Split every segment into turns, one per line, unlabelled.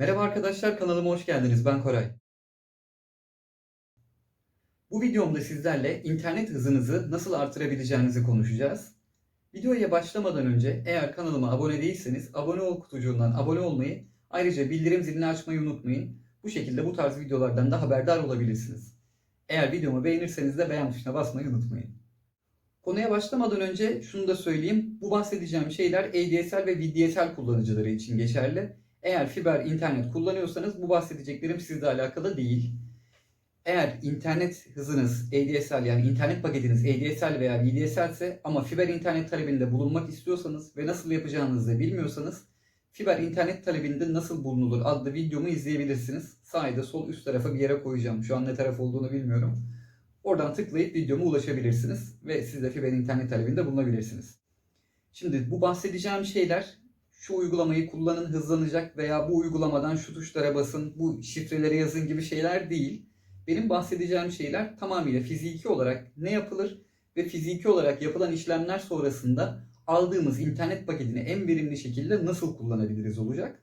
Merhaba arkadaşlar kanalıma hoş geldiniz. Ben Koray. Bu videomda sizlerle internet hızınızı nasıl artırabileceğinizi konuşacağız. Videoya başlamadan önce eğer kanalıma abone değilseniz abone ol kutucuğundan abone olmayı ayrıca bildirim zilini açmayı unutmayın. Bu şekilde bu tarz videolardan da haberdar olabilirsiniz. Eğer videomu beğenirseniz de beğen tuşuna basmayı unutmayın. Konuya başlamadan önce şunu da söyleyeyim. Bu bahsedeceğim şeyler ADSL ve VDSL kullanıcıları için geçerli. Eğer fiber internet kullanıyorsanız bu bahsedeceklerim sizle alakalı değil. Eğer internet hızınız ADSL yani internet paketiniz ADSL veya VDSL ise ama fiber internet talebinde bulunmak istiyorsanız ve nasıl yapacağınızı bilmiyorsanız fiber internet talebinde nasıl bulunulur adlı videomu izleyebilirsiniz. Sağ ya da sol üst tarafa bir yere koyacağım. Şu an ne taraf olduğunu bilmiyorum. Oradan tıklayıp videoma ulaşabilirsiniz ve siz de fiber internet talebinde bulunabilirsiniz. Şimdi bu bahsedeceğim şeyler şu uygulamayı kullanın hızlanacak veya bu uygulamadan şu tuşlara basın, bu şifreleri yazın gibi şeyler değil. Benim bahsedeceğim şeyler tamamıyla fiziki olarak ne yapılır ve fiziki olarak yapılan işlemler sonrasında aldığımız internet paketini en verimli şekilde nasıl kullanabiliriz olacak.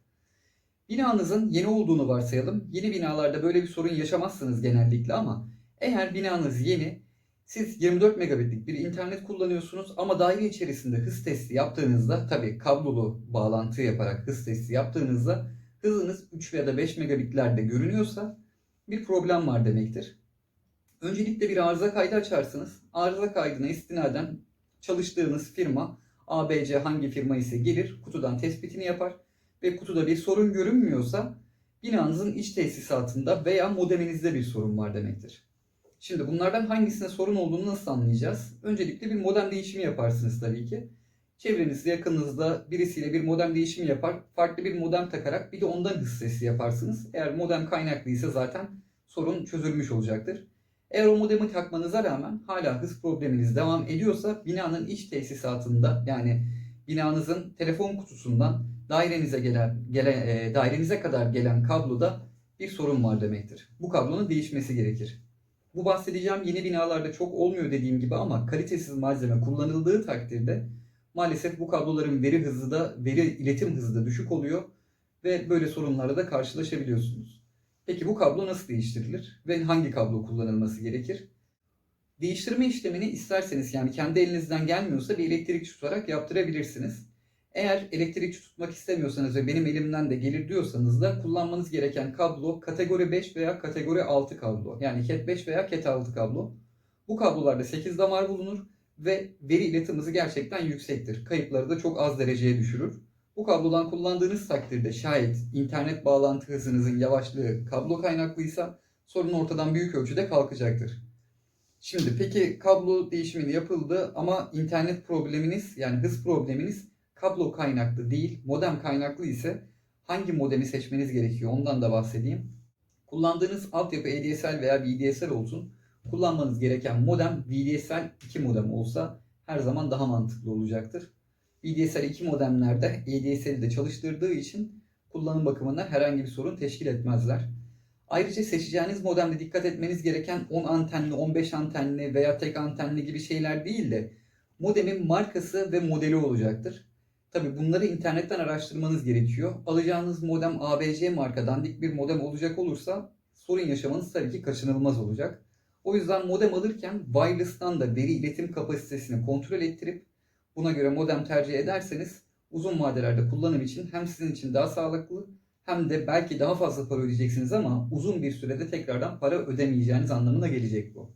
Binanızın yeni olduğunu varsayalım. Yeni binalarda böyle bir sorun yaşamazsınız genellikle ama eğer binanız yeni, siz 24 megabitlik bir internet kullanıyorsunuz ama daire içerisinde hız testi yaptığınızda tabi kablolu bağlantı yaparak hız testi yaptığınızda hızınız 3 ya da 5 megabitlerde görünüyorsa bir problem var demektir. Öncelikle bir arıza kaydı açarsınız. Arıza kaydına istinaden çalıştığınız firma ABC hangi firma ise gelir kutudan tespitini yapar ve kutuda bir sorun görünmüyorsa binanızın iç tesisatında veya modeminizde bir sorun var demektir. Şimdi bunlardan hangisine sorun olduğunu nasıl anlayacağız? Öncelikle bir modem değişimi yaparsınız tabii ki. Çevrenizde, yakınınızda birisiyle bir modem değişimi yapar. Farklı bir modem takarak bir de ondan hız sesi yaparsınız. Eğer modem kaynaklıysa zaten sorun çözülmüş olacaktır. Eğer o modemi takmanıza rağmen hala hız probleminiz devam ediyorsa binanın iç tesisatında yani binanızın telefon kutusundan dairenize gelen, gelen e, dairenize kadar gelen kabloda bir sorun var demektir. Bu kablonun değişmesi gerekir. Bu bahsedeceğim yeni binalarda çok olmuyor dediğim gibi ama kalitesiz malzeme kullanıldığı takdirde maalesef bu kabloların veri hızı da veri iletim hızı da düşük oluyor ve böyle sorunlarla da karşılaşabiliyorsunuz. Peki bu kablo nasıl değiştirilir ve hangi kablo kullanılması gerekir? Değiştirme işlemini isterseniz yani kendi elinizden gelmiyorsa bir elektrikçi tutarak yaptırabilirsiniz. Eğer elektrikçi tutmak istemiyorsanız ve benim elimden de gelir diyorsanız da kullanmanız gereken kablo kategori 5 veya kategori 6 kablo. Yani cat 5 veya cat 6 kablo. Bu kablolarda 8 damar bulunur ve veri iletim hızı gerçekten yüksektir. Kayıpları da çok az dereceye düşürür. Bu kablodan kullandığınız takdirde şayet internet bağlantı hızınızın yavaşlığı kablo kaynaklıysa sorun ortadan büyük ölçüde kalkacaktır. Şimdi peki kablo değişimini yapıldı ama internet probleminiz yani hız probleminiz kablo kaynaklı değil, modem kaynaklı ise hangi modemi seçmeniz gerekiyor ondan da bahsedeyim. Kullandığınız altyapı ADSL veya VDSL olsun. Kullanmanız gereken modem VDSL 2 modem olsa her zaman daha mantıklı olacaktır. VDSL 2 modemlerde ADSL'i de çalıştırdığı için kullanım bakımından herhangi bir sorun teşkil etmezler. Ayrıca seçeceğiniz modemde dikkat etmeniz gereken 10 antenli, 15 antenli veya tek antenli gibi şeyler değil de modemin markası ve modeli olacaktır. Tabi bunları internetten araştırmanız gerekiyor. Alacağınız modem ABC marka dandik bir modem olacak olursa sorun yaşamanız tabii ki kaçınılmaz olacak. O yüzden modem alırken wireless'tan da veri iletim kapasitesini kontrol ettirip buna göre modem tercih ederseniz uzun vadelerde kullanım için hem sizin için daha sağlıklı hem de belki daha fazla para ödeyeceksiniz ama uzun bir sürede tekrardan para ödemeyeceğiniz anlamına gelecek bu.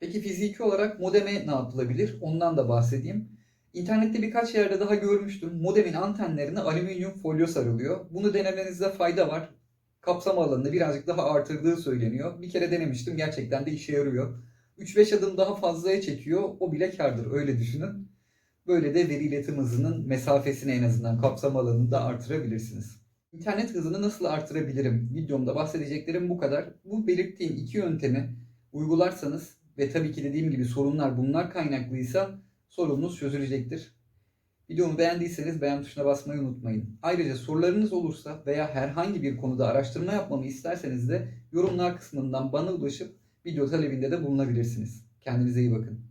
Peki fiziki olarak modeme ne yapılabilir? Ondan da bahsedeyim. İnternette birkaç yerde daha görmüştüm. Modemin antenlerine alüminyum folyo sarılıyor. Bunu denemenizde fayda var. Kapsam alanını birazcık daha artırdığı söyleniyor. Bir kere denemiştim. Gerçekten de işe yarıyor. 3-5 adım daha fazlaya çekiyor. O bile kardır. Öyle düşünün. Böyle de veri iletim hızının mesafesini en azından kapsam alanını da artırabilirsiniz. İnternet hızını nasıl artırabilirim? Videomda bahsedeceklerim bu kadar. Bu belirttiğim iki yöntemi uygularsanız ve tabii ki dediğim gibi sorunlar bunlar kaynaklıysa sorununuz çözülecektir. Videomu beğendiyseniz beğen tuşuna basmayı unutmayın. Ayrıca sorularınız olursa veya herhangi bir konuda araştırma yapmamı isterseniz de yorumlar kısmından bana ulaşıp video talebinde de bulunabilirsiniz. Kendinize iyi bakın.